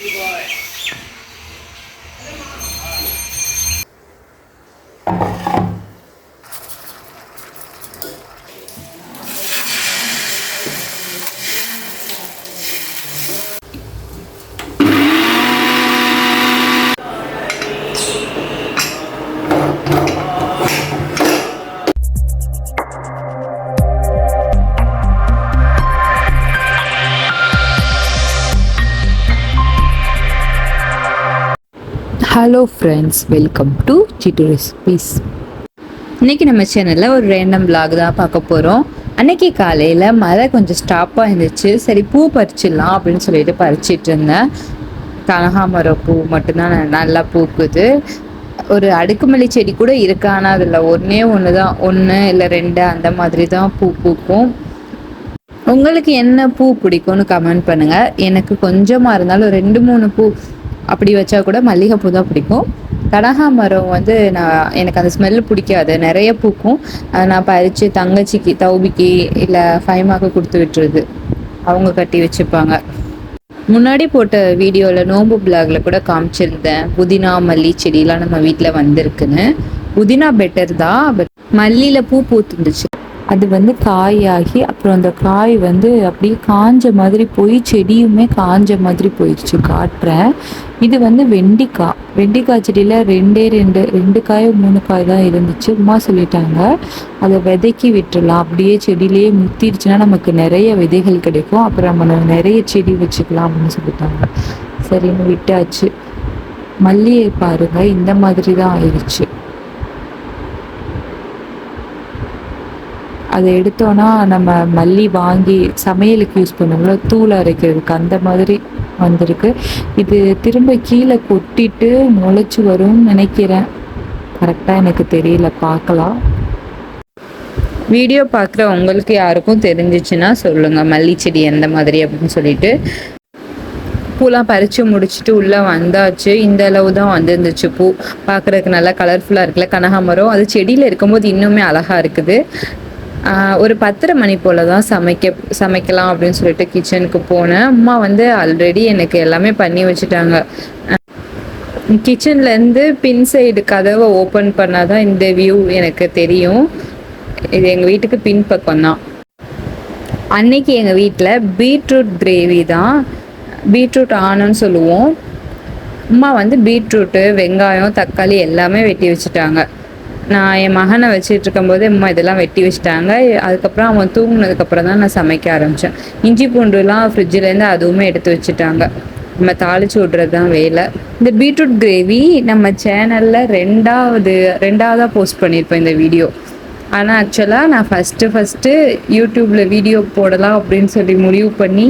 Bye. Hello friends welcome to Chittu recipes இன்றைக்கி நம்ம சேனலில் ஒரு ரேண்டம் vlog தான் பார்க்க போகிறோம் அன்னைக்கு காலையில் மழை கொஞ்சம் ஸ்டாப்பாக இருந்துச்சு. சரி பூ பறிச்சிடலாம் அப்படின்னு சொல்லிட்டு பறிச்சிட்டு இருந்தேன். கனகாமரம் பூ மட்டும்தான் நல்லா பூக்குது. ஒரு அடுக்குமல்லி செடி கூட இருக்கு ஆனால் அதில் ஒன்றே ஒன்று தான் ஒன்று இல்லை ரெண்டு அந்த மாதிரி தான் பூ பூக்கும். உங்களுக்கு என்ன பூ பிடிக்கும்னு கமெண்ட் பண்ணுங்கள் எனக்கு கொஞ்சமாக இருந்தாலும் ரெண்டு மூணு பூ அப்படி வச்சா கூட மல்லிகைப்பூ தான் பிடிக்கும். கனகாமரம் வந்து நான் எனக்கு அந்த ஸ்மெல் பிடிக்காது. நிறைய பூக்கும். அதை நான் பறித்து தங்கச்சிக்கு தௌபிக்கு இல்லை ஃபைமாக்கு கொடுத்து விட்டுருது அவங்க கட்டி வச்சுப்பாங்க. முன்னாடி போட்ட வீடியோவில் நோம்பு பிளாக்ல கூட காமிச்சிருந்தேன். புதினா மல்லி செடியெலாம் நம்ம வீட்டில் வந்திருக்குன்னு. புதினா பெட்டர் தான் பட் மல்லியில் பூ பூத்துருந்துச்சு. அது வந்து காயாகி அப்புறம் அந்த காய் வந்து அப்படியே காஞ்ச மாதிரி போய் செடியுமே காஞ்ச மாதிரி போயிடுச்சு காட்டுறேன். இது வந்து வெண்டிக்காய். வெண்டிக்காய் செடியில் ரெண்டே ரெண்டு ரெண்டு காய் மூணு காய் தான் இருந்துச்சு. அம்மா சொல்லிட்டாங்க அதை விதைக்கி விட்டுடலாம். அப்படியே செடியிலேயே முத்திடுச்சுன்னா நமக்கு நிறைய விதைகள் கிடைக்கும். அப்புறம் நம்ம நிறைய செடி வச்சுக்கலாம் அப்படின்னு சொல்லிட்டாங்க. சரின்னு விட்டாச்சு. மல்லியை பாருங்க இந்த மாதிரி தான் ஆயிடுச்சு. அதை எடுத்தோன்னா நம்ம மல்லி வாங்கி சமையலுக்கு யூஸ் பண்ணுவோம்ல தூள் அரைக்கிறதுக்கு அந்த மாதிரி வந்திருக்கு. இது திரும்ப கீழே கொட்டிட்டு முளைச்சி வரும்னு நினைக்கிறேன். கரெக்டாக எனக்கு தெரியல பார்க்கலாம். வீடியோ பார்க்குற உங்களுக்கு யாருக்கும் தெரிஞ்சிச்சுன்னா சொல்லுங்கள் மல்லி செடி எந்த மாதிரி அப்படின்னு சொல்லிட்டு. பூலாம் பறித்து முடிச்சுட்டு உள்ளே வந்தாச்சு. இந்த அளவு தான் வந்துருந்துச்சு பூ. பார்க்குறதுக்கு நல்லா கலர்ஃபுல்லாக இருக்குல்ல கனகாமரம். அது செடியில் இருக்கும்போது இன்னுமே அழகாக இருக்குது. ஒரு பத்தரை மணி போல் தான் சமைக்க சமைக்கலாம் அப்படின்னு சொல்லிட்டு கிச்சனுக்கு போனேன். அம்மா வந்து ஆல்ரெடி எனக்கு எல்லாமே பண்ணி வச்சுட்டாங்க. கிச்சன்லேருந்து பின் சைடு கதவை ஓப்பன் பண்ணால் தான் இந்த வியூ எனக்கு தெரியும். இது எங்கள் வீட்டுக்கு பின் பக்கம் தான். அன்னைக்கு எங்கள் வீட்டில் பீட்ரூட் கிரேவி தான். பீட்ரூட் ஆனன்னு சொல்லுவோம். அம்மா வந்து பீட்ரூட்டு வெங்காயம் தக்காளி எல்லாமே வெட்டி வச்சுட்டாங்க. நான் என் மகனை வச்சுட்டு இருக்கும்போது அம்மா இதெல்லாம் வெட்டி வச்சுட்டாங்க. அதுக்கப்புறம் அவன் தூங்கினதுக்கப்புறம் தான் நான் சமைக்க ஆரம்பித்தேன் இஞ்சி பூண்டுலாம் ஃப்ரிட்ஜிலேருந்து அதுவுமே எடுத்து வச்சுட்டாங்க. நம்ம தாளிச்சு விட்றது தான் வேலை. இந்த பீட்ரூட் கிரேவி நம்ம சேனலில் ரெண்டாவது ரெண்டாவதாக போஸ்ட் பண்ணியிருப்பேன் இந்த வீடியோ. ஆனால் ஆக்சுவலாக நான் ஃபஸ்ட்டு ஃபஸ்ட்டு யூடியூப்பில் வீடியோ போடலாம் அப்படின்னு சொல்லி முடிவு பண்ணி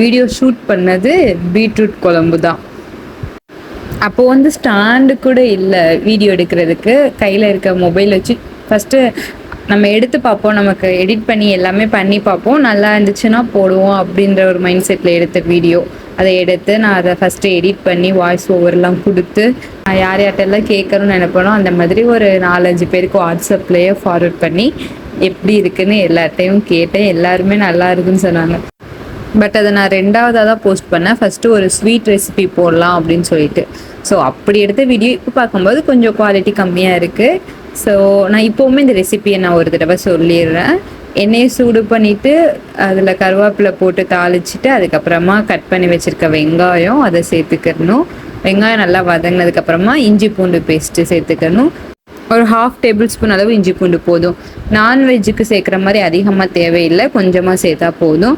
வீடியோ ஷூட் பண்ணது பீட்ரூட் குழம்பு தான் அப்போது வந்து ஸ்டாண்டு கூட இல்லை வீடியோ எடுக்கிறதுக்கு. கையில் இருக்க மொபைல் வச்சு ஃபஸ்ட்டு நம்ம எடுத்து பார்ப்போம். நமக்கு எடிட் பண்ணி எல்லாமே பண்ணி பார்ப்போம். நல்லா இருந்துச்சுன்னா போடுவோம் அப்படின்ற ஒரு மைண்ட் செட்டில் எடுத்த வீடியோ அதை எடுத்து நான் அதை ஃபஸ்ட்டு எடிட் பண்ணி வாய்ஸ் ஓவர்லாம் கொடுத்து நான் யார் யார்கிட்டெல்லாம் கேட்கணும்னு நினைப்பேனோ அந்த மாதிரி ஒரு நாலஞ்சு பேருக்கு வாட்ஸ்அப்லேயே ஃபார்வர்ட் பண்ணி எப்படி இருக்குன்னு எல்லார்ட்டையும் கேட்டேன். எல்லாருமே நல்லா இருக்குன்னு சொன்னாங்க. பட் அதை நான் ரெண்டாவதாக தான் போஸ்ட் பண்ணேன். ஃபஸ்ட்டு ஒரு ஸ்வீட் ரெசிபி போடலாம் அப்படின்னு சொல்லிட்டு. ஸோ அப்படி எடுத்த வீடியோ இப்போ பார்க்கும்போது கொஞ்சம் குவாலிட்டி கம்மியாக இருக்குது ஸோ நான் இப்போவுமே இந்த ரெசிபியை நான் ஒரு தடவை சொல்லிடுறேன். எண்ணெயை சூடு பண்ணிவிட்டு அதில் கருவேப்பிலை போட்டு தாளிச்சிட்டு அதுக்கப்புறமா கட் பண்ணி வச்சுருக்க வெங்காயம் அதை சேர்த்துக்கணும். வெங்காயம் நல்லா வதங்கினதுக்கப்புறமா இஞ்சி பூண்டு பேஸ்ட்டு சேர்த்துக்கணும். ஒரு ஹாஃப் டேபிள் ஸ்பூன் அளவு இஞ்சி பூண்டு போதும். நான்வெஜ்ஜுக்கு சேர்க்குற மாதிரி அதிகமாக தேவையில்லை. கொஞ்சமாக சேர்த்தா போதும்.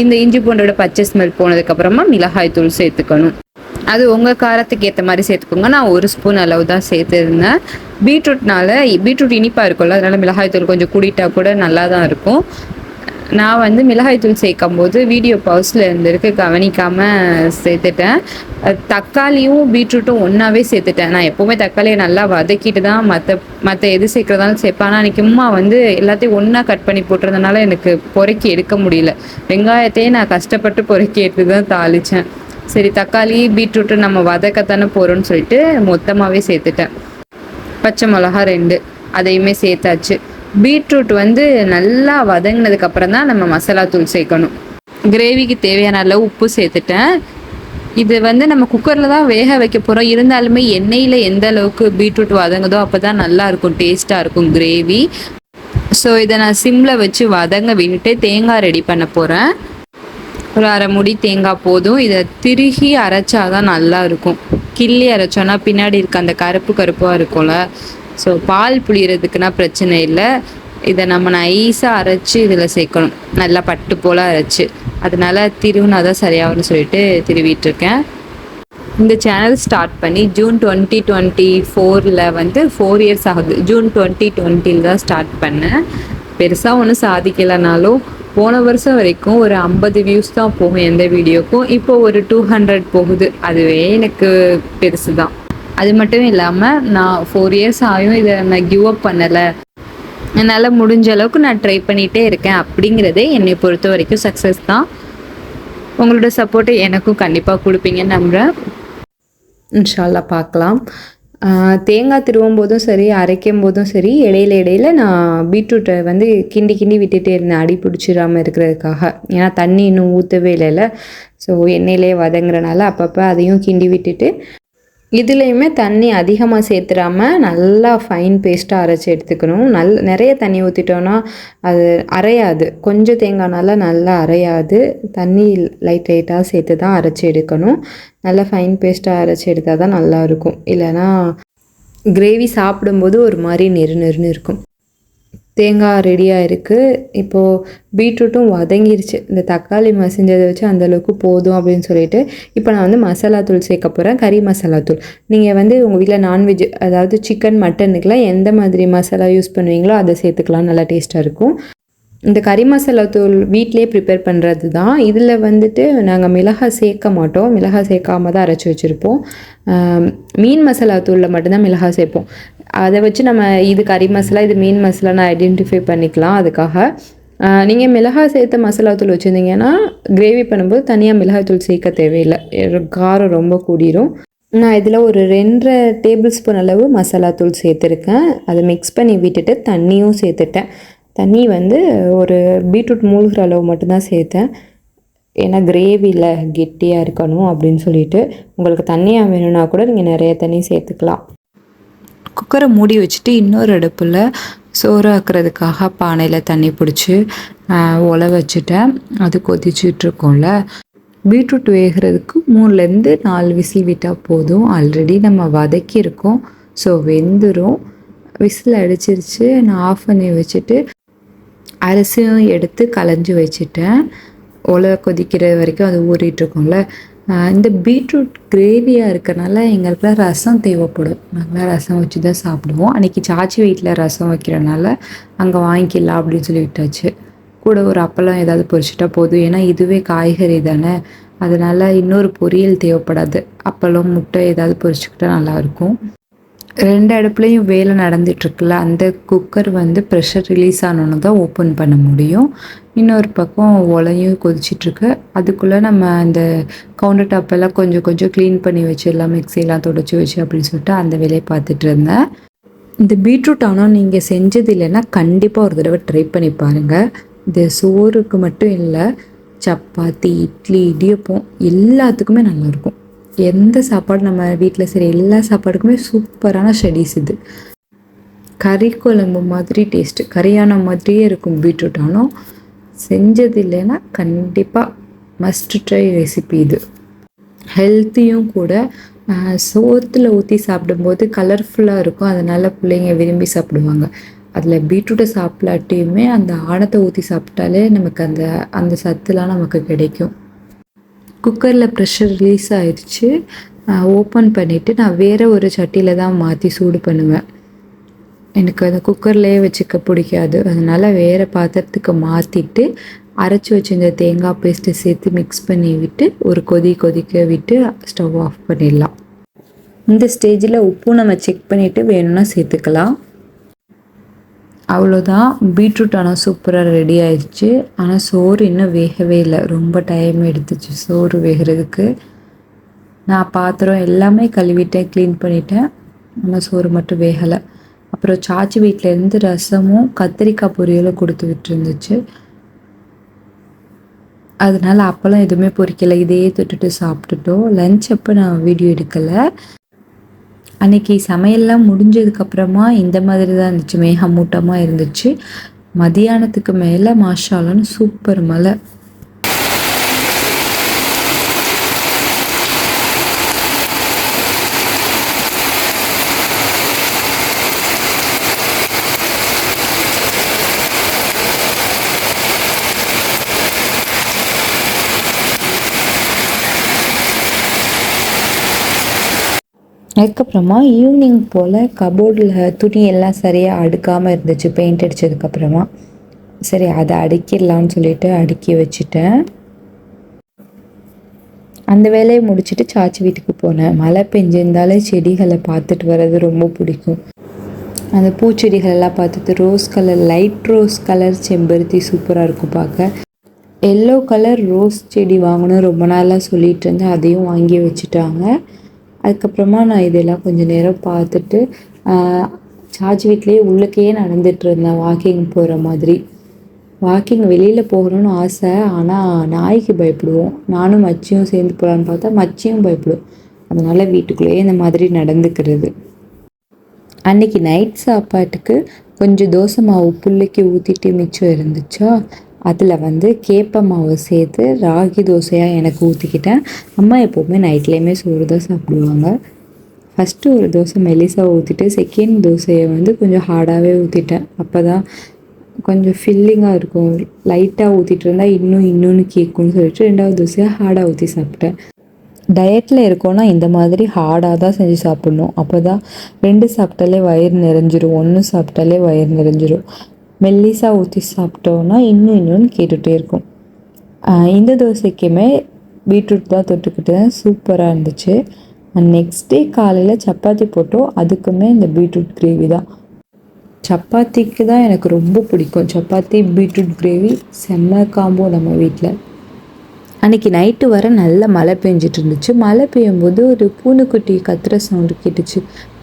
இந்த இஞ்சி பூண்டோட பச்சை ஸ்மெல் போனதுக்கப்புறமா மிளகாய் தூள் சேர்த்துக்கணும். அது உங்கள் காரத்துக்கு ஏற்ற மாதிரி சேர்த்துக்கோங்க. நான் ஒரு ஸ்பூன் அளவு தான் சேர்த்துருந்தேன். பீட்ரூட்னால பீட்ரூட் இனிப்பாக இருக்கும்ல அதனால் மிளகாய் தூள் கொஞ்சம் கூடிட்டா கூட நல்லா தான் இருக்கும். நான் வந்து மிளகாய்த்தூள் சேர்க்கும் போது வீடியோ பவுஸில் இருந்திருக்கு கவனிக்காமல் சேர்த்துட்டேன். தக்காளியும் பீட்ரூட்டும் ஒன்றாவே சேர்த்துட்டேன். நான் எப்போவுமே தக்காளியை நல்லா வதக்கிட்டு தான் மற்ற மற்ற எது சேர்க்குறதாலும் சேர்ப்பேன். ஆனால் அன்றைக்கி உமா வந்து எல்லாத்தையும் ஒன்றா கட் பண்ணி போட்டுறதுனால எனக்கு பொறுக்கி எடுக்க முடியல. வெங்காயத்தையே நான் கஷ்டப்பட்டு பொறுக்கி எடுத்து தான் தாளித்தேன் சரி தக்காளி பீட்ரூட்டு நம்ம வதக்கத்தானே போகிறோன்னு சொல்லிட்டு மொத்தமாகவே சேர்த்துட்டேன். பச்சை மிளகா ரெண்டு அதையுமே சேர்த்தாச்சு. பீட்ரூட் வந்து நல்லா வதங்கினதுக்கு அப்புறம் தான் நம்ம மசாலா தூள் சேர்க்கணும். கிரேவிக்கு தேவையான அளவு உப்பு சேர்த்துட்டேன். இது வந்து நம்ம குக்கரில் தான் வேக வைக்க போகிறோம் இருந்தாலுமே எண்ணெயில் எந்த அளவுக்கு பீட்ரூட் வதங்குதோ அப்போ தான் நல்லா இருக்கும் டேஸ்ட்டாக இருக்கும் கிரேவி. ஸோ இதை நான் சிம்மில் வச்சு வதங்க விட்டுட்டு தேங்காய் ரெடி பண்ண போகிறேன் ஒரு அரை முடி தேங்காய் போதும். இதை திருகி அரைச்சாதான் நல்லா இருக்கும். கிள்ளி அரைச்சோன்னா பின்னாடி இருக்க அந்த கருப்பு கருப்பாக இருக்கும்ல ஸோ பால் புளியறதுக்குன்னா பிரச்சனை இல்லை. இதை நம்ம நைஸாக அரைச்சி இதில் சேர்க்கணும். நல்லா பட்டு போல் அரைச்சி. அதனால திருவினா தான் சரியாகும்னு சொல்லிட்டு திருவிட்டுருக்கேன். இந்த சேனல் ஸ்டார்ட் பண்ணி ஜூன் டுவெண்ட்டி டுவெண்ட்டி ஃபோரில் வந்து ஃபோர் இயர்ஸ் ஆகுது. ஜூன் டுவெண்ட்டி டுவெண்ட்டியில் தான் ஸ்டார்ட் பண்ணேன். பெருசாக ஒன்றும் சாதிக்கலைனாலும் போன வருஷம் வரைக்கும் ஒரு ஐம்பது வியூஸ் தான் போகும் எந்த வீடியோக்கும். இப்போ ஒரு டூ ஹண்ட்ரட் போகுது. அதுவே எனக்கு பெருசு தான் அது மட்டும் இல்லாமல் நான் ஃபோர் இயர்ஸ் ஆகும் இதை நான் கிவ் அப் பண்ணலை. என்னால் முடிஞ்ச அளவுக்கு நான் ட்ரை பண்ணிகிட்டே இருக்கேன். அப்படிங்கிறதே என்னை பொறுத்த வரைக்கும் சக்ஸஸ் தான். உங்களோட சப்போர்ட்டை எனக்கும் கண்டிப்பாக கொடுப்பீங்கன்னு நம்புகிறேன் இன்ஷால்லா பார்க்கலாம். தேங்காய் திருவும் போதும் சரி அரைக்கும் போதும் சரி இடையில இடையில நான் பீட்ரூட்டை வந்து கிண்டி கிண்டி விட்டுட்டே இருந்தேன். அடி பிடிச்சிடாமல் இருக்கிறதுக்காக. ஏன்னா தண்ணி இன்னும் ஊற்றவே இல்லைல்ல. ஸோ எண்ணெயிலே வதங்குறனால அப்பப்போ அதையும் கிண்டி விட்டுட்டு இதுலேயுமே தண்ணி அதிகமாக சேர்த்துடாமல் நல்லா ஃபைன் பேஸ்ட்டாக அரைச்சி எடுத்துக்கணும். நல் நிறைய தண்ணி ஊற்றிட்டோன்னா அது அரையாது. கொஞ்சம் தேங்காய்னால நல்லா அரையாது. தண்ணி லைட் லைட்டாக சேர்த்து தான் அரைச்சி எடுக்கணும். நல்லா ஃபைன் பேஸ்ட்டாக அரைச்சி எடுத்தால் தான் நல்லாயிருக்கும் இல்லைனா கிரேவி சாப்பிடும்போது ஒரு மாதிரி நெரு நெருன்னு இருக்கும். தேங்காய் ரெடியாக இருக்குது இப்போது பீட்ரூட்டும் வதங்கிருச்சு. இந்த தக்காளி மசிஞ்சதை வச்சு அந்தளவுக்கு போதும் அப்படின்னு சொல்லிட்டு இப்போ நான் வந்து மசாலா தூள் சேர்க்க போகிறேன் கறி மசாலா தூள். நீங்கள் வந்து உங்கள் வீட்டில் நான்வெஜ் அதாவது சிக்கன் மட்டனுக்கெலாம் எந்த மாதிரி மசாலா யூஸ் பண்ணுவீங்களோ அதை சேர்த்துக்கலாம். நல்லா டேஸ்ட்டாக இருக்கும். இந்த கறி மசாலா தூள் வீட்டிலே ப்ரிப்பேர் பண்ணுறது தான் இதில் வந்துட்டு நாங்கள் மிளகாய் சேர்க்க மாட்டோம். மிளகாய் சேர்க்காம தான் அரைச்சி வச்சுருப்போம். மீன் மசாலா தூளில் மட்டும்தான் மிளகாய் சேர்ப்போம். அதை வச்சு நம்ம இது கறி மசாலா இது மீன் மசாலான்னு ஐடென்டிஃபை பண்ணிக்கலாம் அதுக்காக. நீங்கள் மிளகாய் சேர்த்த மசாலா தூள் வச்சுருந்தீங்கன்னா கிரேவி பண்ணும்போது தனியாக மிளகாய் தூள் சேர்க்க தேவையில்லை. காரம் ரொம்ப கூடிரும். நான் இதில் ஒரு ரெண்டரை டேபிள் ஸ்பூன் அளவு மசாலா தூள் சேர்த்துருக்கேன். அதை மிக்ஸ் பண்ணி விட்டுட்டு தண்ணியும் சேர்த்துட்டேன். தண்ணி வந்து ஒரு பீட்ரூட் மூழ்கிற அளவு மட்டும்தான் சேர்த்தேன். ஏன்னா கிரேவியில் கெட்டியாக இருக்கணும் அப்படின்னு சொல்லிட்டு. உங்களுக்கு தண்ணியாக வேணும்னா கூட நீங்கள் நிறைய தண்ணி சேர்த்துக்கலாம். குக்கரை மூடி வச்சுட்டு இன்னொரு அடுப்பில் சோறு ஆக்குறதுக்காக பானையில் தண்ணி பிடிச்சி ஒலை வச்சுட்டேன். அது கொதிச்சுட்ருக்கோம்ல பீட்ரூட் வேகிறதுக்கு மூணுலேருந்து நாலு விசில் விட்டால் போதும். ஆல்ரெடி நம்ம வதக்கியிருக்கோம் ஸோ வெந்துடும் விசில் அடிச்சிருச்சு. நான் ஆஃப் பண்ணி வச்சுட்டு அரிசியும் எடுத்து களைஞ்சி வச்சுட்டேன். ஒலை கொதிக்கிற வரைக்கும் அது ஊறிட்டுருக்கோம்ல இந்த பீட்ரூட் கிரேவியாக இருக்கிறனால எங்களுக்குலாம் ரசம் தேவைப்படும். நாங்களாம் ரசம் வச்சு தான் சாப்பிடுவோம். அன்றைக்கி சாச்சி வீட்டில் ரசம் வைக்கிறனால அங்கே வாங்கிக்கலாம் அப்படின்னு சொல்லி விட்டாச்சு கூட ஒரு அப்பளம் ஏதாவது பொரிச்சிட்டா போதும். ஏன்னா இதுவே காய்கறி தானே. அதனால் இன்னொரு பொரியல் தேவைப்படாது. அப்பளம் முட்டை ஏதாவது பொரிச்சுக்கிட்டா நல்லாயிருக்கும் ரெண்டு அடுப்புலையும் வேலை நடந்துட்டுருக்குல்ல அந்த குக்கர் வந்து ப்ரெஷர் ரிலீஸ் ஆனோன்னு தான் ஓப்பன் பண்ண முடியும். இன்னொரு பக்கம் ஒலையும் கொதிச்சிட்ருக்கு அதுக்குள்ளே நம்ம அந்த கவுண்டர் டாப்பெல்லாம் கொஞ்சம் கொஞ்சம் க்ளீன் பண்ணி வச்சு எல்லாம் மிக்சியெல்லாம் தொடச்சி வச்சு அப்படின்னு சொல்லிட்டு அந்த வேலையை பார்த்துட்டு இருந்தேன். இந்த பீட்ரூட் ஆனால் நீங்கள் செஞ்சது இல்லைன்னா கண்டிப்பாக ஒரு தடவை ட்ரை பண்ணி பாருங்கள் இந்த சோறுக்கு மட்டும் இல்லை சப்பாத்தி இட்லி இடியப்பம் எல்லாத்துக்குமே நல்லாயிருக்கும் எந்த சாப்பாடு நம்ம வீட்டில் சரி எல்லா சாப்பாடுக்குமே சூப்பரான ஸ்டடீஸ் இது. கறி குழம்பு மாதிரி டேஸ்ட்டு. கறியான மாதிரியே இருக்கும் பீட்ரூட். ஆனால் செஞ்சது இல்லைன்னா கண்டிப்பாக மஸ்ட் ட்ரை ரெசிபி இது. ஹெல்த்தியும் கூட சோத்தில் ஊற்றி சாப்பிடும்போது கலர்ஃபுல்லாக இருக்கும். அதனால் பிள்ளைங்க விரும்பி சாப்பிடுவாங்க. அதில் பீட்ரூட்டை சாப்பிடாட்டியுமே அந்த ஆணத்தை ஊற்றி சாப்பிட்டாலே நமக்கு அந்த அந்த சத்துலாம் நமக்கு கிடைக்கும். குக்கரில் ப்ரெஷர் ரிலீஸ் ஆயிடுச்சு ஓப்பன் பண்ணிவிட்டு நான் வேறு ஒரு சட்டியில் தான் மாற்றி சூடு பண்ணுவேன். எனக்கு அந்த குக்கர்லேயே வச்சுக்க பிடிக்காது. அதனால் வேறு பாத்திரத்துக்கு மாற்றிட்டு அரைச்சி வச்சுருந்த தேங்காய் பேஸ்ட்டை சேர்த்து மிக்ஸ் பண்ணி விட்டு ஒரு கொதி கொதிக்க விட்டு ஸ்டவ் ஆஃப் பண்ணிடலாம். இந்த ஸ்டேஜில் உப்பு நம்ம செக் பண்ணிவிட்டு வேணும்னா சேர்த்துக்கலாம். அவ்வளோதான் பீட்ரூட் ஆனால் சூப்பராக ரெடி ஆயிடுச்சு. ஆனால் சோறு இன்னும் வேகவே இல்லை. ரொம்ப டைம் எடுத்துச்சு சோறு வேகிறதுக்கு. நான் பாத்திரம் எல்லாமே கழுவிட்டேன் க்ளீன் பண்ணிட்டேன். ஆனால் சோறு மட்டும் வேகலை. அப்புறம் சாச்சி வீட்டிலேருந்து ரசமும் கத்திரிக்காய் பொரியலும் கொடுத்து விட்டுருந்துச்சு. அதனால் அப்போல்லாம் எதுவுமே பொறிக்கலை இதையே தொட்டுட்டு சாப்பிட்டுட்டோம். லஞ்ச் அப்போ நான் வீடியோ எடுக்கலை. அன்னைக்கு சமையல்லாம் முடிஞ்சதுக்கப்புறமா இந்த மாதிரி தான் இருந்துச்சு. மேகமூட்டமாக இருந்துச்சு. மதியானத்துக்கு மேலே மாஷாலன்னு சூப்பர் மழை. அதுக்கப்புறமா ஈவினிங் போல் கபோர்டில் துணி எல்லாம் சரியாக அடுக்காமல் இருந்துச்சு பெயிண்ட் அடித்ததுக்கப்புறமா சரி அதை அடுக்கிடலான்னு சொல்லிட்டு அடுக்கி வச்சுட்டேன். அந்த வேலையை முடிச்சுட்டு சாச்சி வீட்டுக்கு போனேன். மழை பெஞ்சிருந்தாலே செடிகளை பார்த்துட்டு வர்றது ரொம்ப பிடிக்கும். அந்த பூச்செடிகளெல்லாம் பார்த்துட்டு rose colour light rose colour செம்பருத்தி சூப்பராக இருக்கும் பார்க்க. எல்லோ கலர் ரோஸ் செடி வாங்கணும் ரொம்ப நாளாக சொல்லிட்டு இருந்தேன். அதையும் வாங்கி வச்சுட்டாங்க. அதுக்கப்புறமா நான் இதெல்லாம் கொஞ்சம் நேரம் பார்த்துட்டு சார்ஜ் வீட்லேயே உள்ளக்கே நடந்துட்டு இருந்தேன் வாக்கிங் போகிற மாதிரி. வாக்கிங் வெளியில் போகணும்னு ஆசை ஆனால் நாய்க்கு பயப்படுவோம். நானும் மச்சியும் சேர்ந்து போகலான்னு பார்த்தா மச்சியும் பயப்படும். அதனால் வீட்டுக்குள்ளேயே இந்த மாதிரி நடந்துக்கிறது. அன்றைக்கி நைட் சாப்பாட்டுக்கு கொஞ்சம் தோசை மாவு புள்ளிக்கு ஊற்றிட்டு மிச்சம் இருந்துச்சா? அதில் வந்து கேப்ப மாவு சேர்த்து ராகி தோசையாக எனக்கு ஊற்றிக்கிட்டேன் அம்மா எப்போவுமே நைட்லேயுமே சோறு தான் சாப்பிடுவாங்க. ஃபஸ்ட்டு ஒரு தோசை மெலிசாக ஊற்றிட்டு செகண்ட் தோசையை வந்து கொஞ்சம் ஹார்டாகவே ஊற்றிட்டேன் அப்போ தான் கொஞ்சம் ஃபில்லிங்காக இருக்கும். லைட்டாக ஊற்றிட்டு இருந்தால் இன்னும் இன்னொன்று கேட்கும்னு சொல்லிட்டு ரெண்டாவது தோசையாக ஹார்டாக ஊற்றி சாப்பிட்டேன். டயட்டில் இருக்கோன்னா இந்த மாதிரி ஹார்டாக தான் செஞ்சு சாப்பிட்ணும். அப்போ தான் ரெண்டு சாப்பிட்டாலே வயிறு நிறைஞ்சிரும் ஒன்று சாப்பிட்டாலே வயிறு நிறைஞ்சிரும். மெல்லிசாக ஊற்றி சாப்பிட்டோன்னா இன்னும் இன்னும் கேட்டுகிட்டே இருக்கும். இந்த தோசைக்குமே பீட்ரூட் தான் தொட்டுக்கிட்டு சூப்பராக இருந்துச்சு. நெக்ஸ்ட் டே காலையில் சப்பாத்தி போட்டோம். அதுக்குமே இந்த பீட்ரூட் கிரேவி தான். சப்பாத்திக்கு தான் எனக்கு ரொம்ப பிடிக்கும். சப்பாத்தி பீட்ரூட் கிரேவி செம்ம காம்போ நம்ம வீட்டில் அன்றைக்கி நைட்டு வர நல்ல மழை பெஞ்சிட்டு இருந்துச்சு. மழை பெய்யும்போது ஒரு பூனைக்குட்டி கத்துற சவுண்டு கேட்டுச்சு.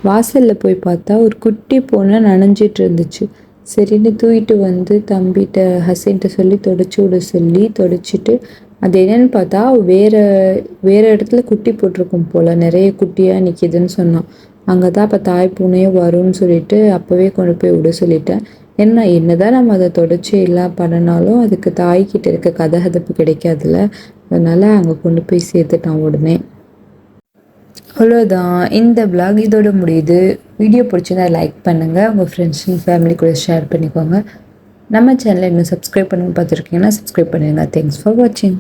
வாசலில் போய் பார்த்தா ஒரு குட்டி பூனை நனைஞ்சிட்டு இருந்துச்சு. சரின்னு தூக்கிட்டு வந்து தம்பிகிட்ட ஹசன்கிட்ட சொல்லி தொடச்சி விட சொல்லி தொடச்சிட்டு அது என்னென்னு பார்த்தா வேறு வேறு இடத்துல குட்டி போட்டிருக்கும் போல். நிறைய குட்டியாக நிற்கிதுன்னு சொன்னான். அங்கே தான் அப்போ தாய் பூனையும் வரும்னு சொல்லிட்டு அப்போவே கொண்டு போய் விட சொல்லிட்டேன். என்ன என்ன தான் நம்ம அதை தொடச்சி எல்லாம் பண்ணினாலும் அதுக்கு தாய்கிட்ட இருக்க கதகதப்பு கிடைக்காதுல்ல. அதனால் அங்கே கொண்டு போய் சேர்த்துட்டான் உடனே. அவ்வளோதான் இந்த பிளாக் இதோட முடியுது. வீடியோ பிடிச்சிருந்தா லைக் பண்ணுங்கள் உங்கள் ஃப்ரெண்ட்ஸ் அண்ட் ஃபேமிலி கூட ஷேர் பண்ணிக்கோங்க. நம்ம சேனலை இன்னும் சப்ஸ்கிரைப் பண்ணி பார்த்துருக்கீங்கன்னா சப்ஸ்கிரைப் பண்ணுங்கள் தேங்க்ஸ் ஃபார் வாட்சிங்